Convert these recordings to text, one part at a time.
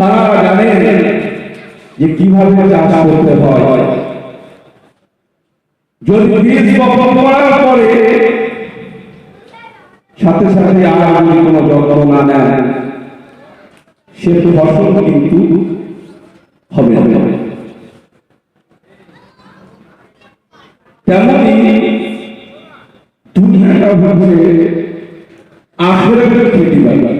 তারা জানেন যে কীভাবে চাষ করতে হয়। যদি করার পরে সাথে সাথে আর আমি কোনো যত্ন না নেন, সে ফসল কিন্তু হবে না। তেমনি দুনিয়াটা হচ্ছে আখের খেতে পারি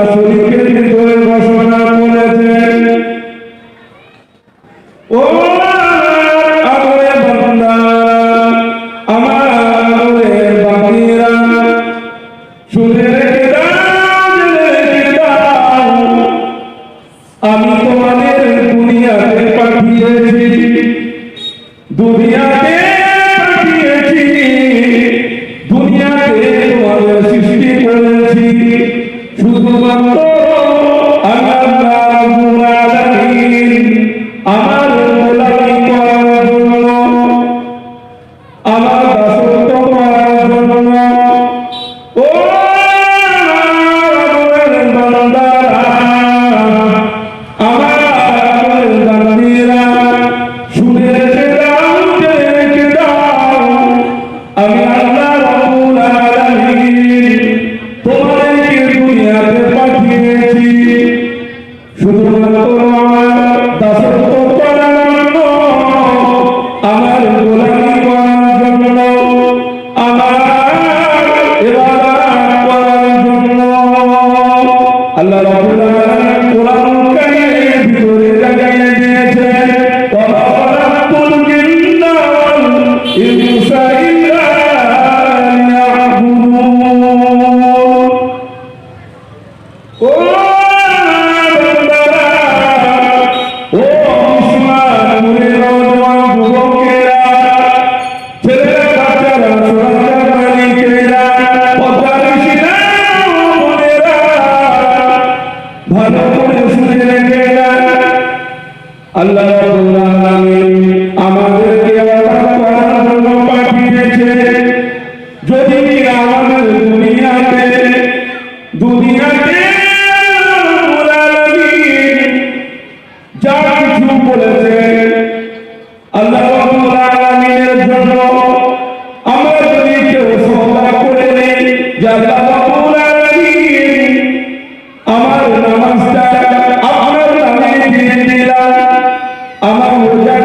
আসলে বলেছেন যদি কেউ সদা করে নেই, যে আল্লাহ আমার নামাজটা, আমার নামে দিয়ে দিলাম আমার রোজা